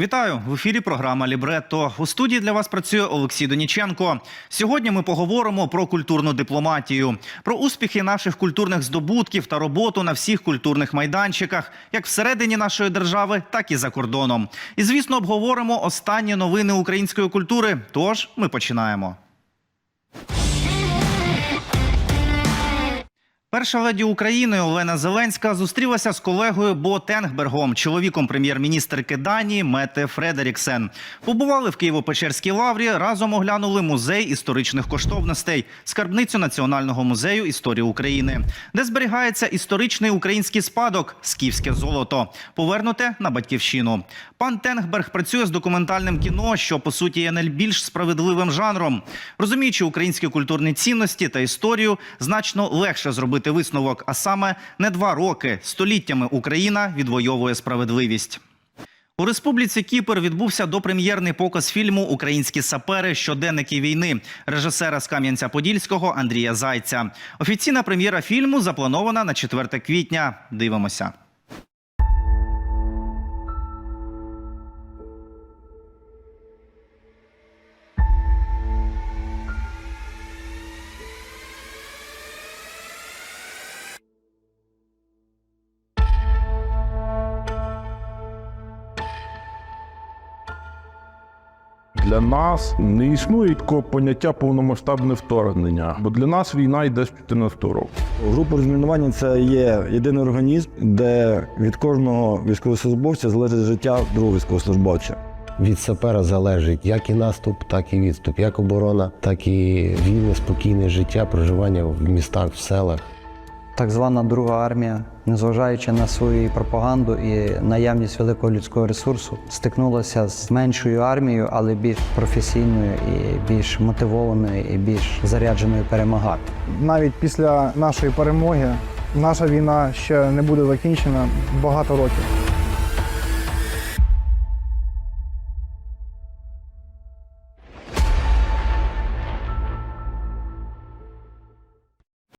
Вітаю в ефірі. Програма Лібретто. У студії для вас працює Олексій Доніченко. Сьогодні ми поговоримо про культурну дипломатію, про успіхи наших культурних здобутків та роботу на всіх культурних майданчиках, як всередині нашої держави, так і за кордоном. І звісно, обговоримо останні новини української культури. Тож ми починаємо. Перша леді України Олена Зеленська зустрілася з колегою Бо Тенгбергом, чоловіком прем'єр-міністрки Данії Мете Фредеріксен. Побували в Києво-Печерській лаврі, разом оглянули музей історичних коштовностей, скарбницю Національного музею історії України, де зберігається історичний український спадок скіфське золото, повернуте на батьківщину. Пан Тенгберг працює з документальним кіно, що по суті є найбільш справедливим жанром. Розуміючи українські культурні цінності та історію, значно легше зробити висновок, а саме не два роки століттями Україна відвоює справедливість. У Республіці Кіпр відбувся допрем'єрний показ фільму Українські сапери щоденники війни режисера з Кам'янця-Подільського Андрія Зайця. Офіційна прем'єра фільму запланована на 4 квітня. Дивимося. Для нас не існує такого поняття повномасштабне вторгнення, бо для нас війна йде з 14 року. Група розмінування це є єдиний організм, де від кожного військовослужбовця залежить життя другого військовослужбовця. Від сапера залежить як і наступ, так і відступ, як оборона, так і вільне, спокійне життя, проживання в містах, в селах. Так звана Друга армія, незважаючи на свою пропаганду і наявність великого людського ресурсу, стикнулася з меншою армією, але більш професійною і більш мотивованою, і більш зарядженою перемагати. навіть після нашої перемоги наша війна ще не буде закінчена багато років.